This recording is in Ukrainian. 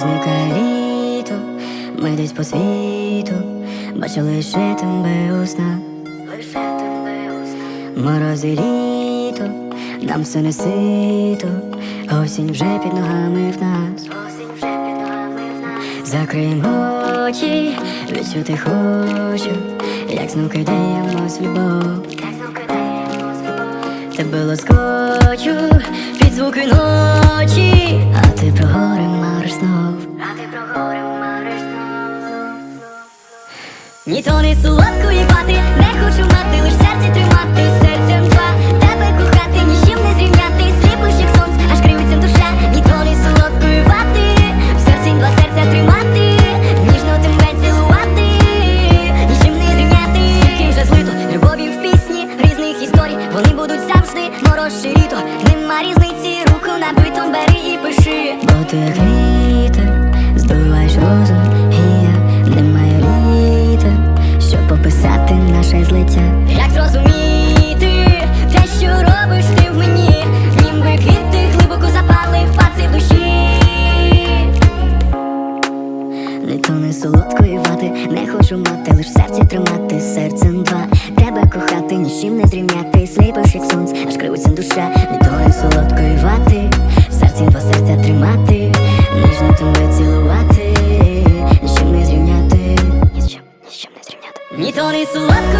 Зникає літо, ми десь по світу, бачу лише тебе у снах. Лише тебе у снах. Мороз і літо, нам все не сито, осінь вже під ногами в нас. Осінь вже під ногами в нас. Закриємо очі, відчути хочу, як знов кидаємось в любов. Як знов кидаємось в любов. Тебе лоскочу під звуки ночі, а ти про ти про гори. Ні то не солодкої вати, не хочу мати, лиш серці тримати, серцем два. Тебе кохати, ні з чим не зрівняти, сліпиш як сонце, аж кривиться душа, ні то не солодкої вати, в серці два серця тримати, ніжно тебе цілувати, ні з чим не зрівняти, скільки вже злито, любові в пісні, різних історій, вони будуть завжди. Мороз чи літо, нема різниці, руку набито бери і пиши, бо ти розум, і немає літа, щоб пописати наше злиття. Як зрозуміти те, що робиш ти в мені, ніби квіти глибоко запали в паці в душі. Не то не солодкої вати, не хочу мати, лиш в серці тримати серцем два. Тебе кохати, ні з чим не зрівняти, сліпиш як сонце, аж кривиться душа, не то не солодкої вати, в серці два серця тримати, зрівняти, ні з чим, ні